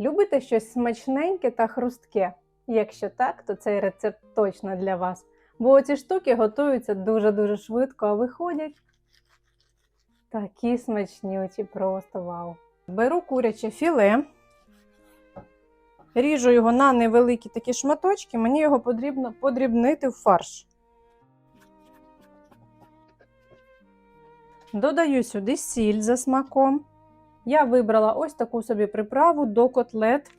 Любите щось смачненьке та хрустке? Якщо так, то цей рецепт точно для вас. Бо ці штуки готуються дуже-дуже швидко, а виходять такі смачнючі, просто вау. Беру куряче філе, ріжу його на невеликі такі шматочки, мені його потрібно подрібнити в фарш. Додаю сюди сіль за смаком. Я вибрала ось таку собі приправу до котлет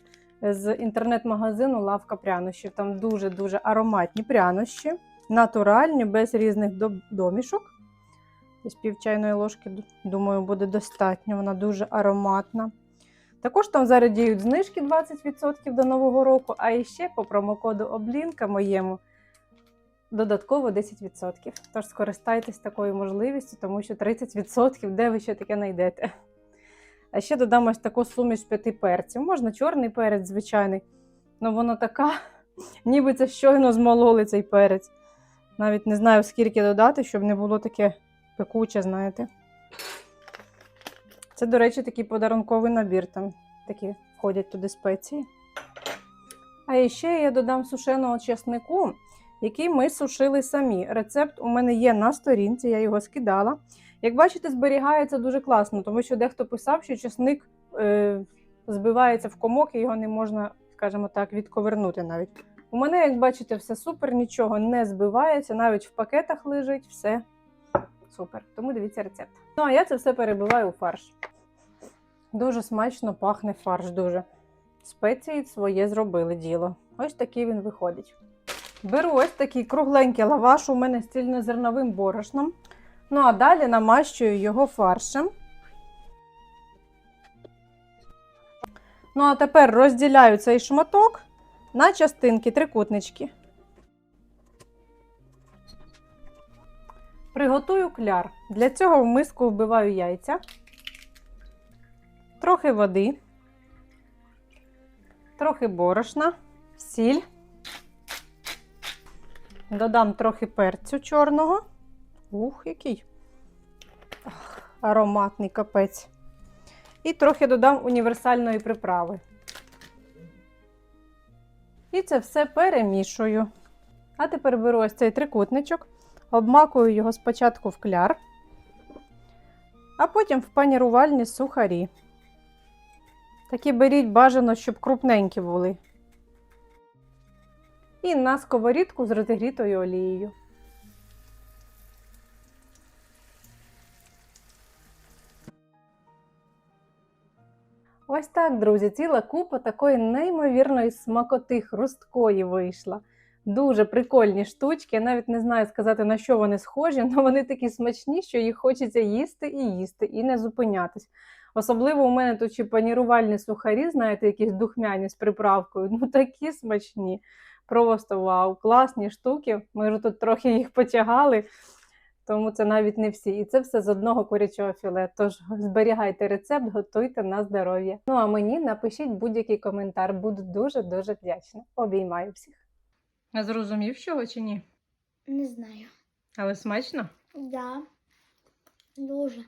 з інтернет-магазину Лавка прянощів. Там дуже-дуже ароматні прянощі, натуральні, без різних домішок. Десь пів чайної ложки, думаю, буде достатньо. Вона дуже ароматна. Також там зараз діють знижки 20% до Нового року, а іще по промокоду Облінка моєму додатково 10%. Тож скористайтесь такою можливістю, тому що 30% де ви ще таке знайдете. А ще додам ось таку суміш п'яти перців. Можна чорний перець, звичайний. але вона така, ніби це щойно змололи цей перець. Навіть не знаю, скільки додати, щоб не було таке пекуче, знаєте. Це, до речі, такий подарунковий набір. Там такі входять туди спеції. А ще я додам сушеного чеснику, який ми сушили самі. Рецепт у мене є на сторінці, я його скидала. Як бачите, зберігається дуже класно, тому що дехто писав, що чесник е, збивається в комок і його не можна, скажімо так, відковернути навіть. У мене, як бачите, все супер, нічого не збивається, навіть в пакетах лежить, все супер. Тому дивіться рецепт. Ну, а я це все перебиваю у фарш. Дуже смачно пахне фарш, дуже. Спеції своє зробили діло. Ось такий він виходить. Беру ось такий кругленький лаваш у мене з цільнозерновим борошном. Ну а далі намащую його фаршем. Ну, а тепер розділяю цей шматок на частинки, трикутнички. Приготую кляр. Для цього в миску вбиваю яйця, трохи води, трохи борошна, сіль. Додам трохи перцю чорного. Ух, який Ах, ароматний капець. І трохи додам універсальної приправи. І це все перемішую. А тепер беру ось цей трикутничок, обмакую його спочатку в кляр, а потім в панірувальні сухарі. Такі беріть бажано, щоб крупненькі були. І на сковорідку з розігрітою олією. Ось так, друзі, ціла купа такої неймовірної смакоти хрусткої вийшла. Дуже прикольні штучки. Я навіть не знаю сказати, на що вони схожі, але вони такі смачні, що їх хочеться їсти і їсти, і не зупинятись. Особливо у мене тут ще панірувальні сухарі, знаєте, якісь духмяні з приправкою. Ну такі смачні. Просто вау, класні штуки. Ми вже тут трохи їх потягали, тому це навіть не всі. І це все з одного курячого філе. Тож зберігайте рецепт, готуйте на здоров'я. Ну а мені напишіть будь-який коментар. Буду дуже-дуже вдячна. Обіймаю всіх. А зрозумів чого чи ні? Не знаю. Але смачно? Да. Дуже.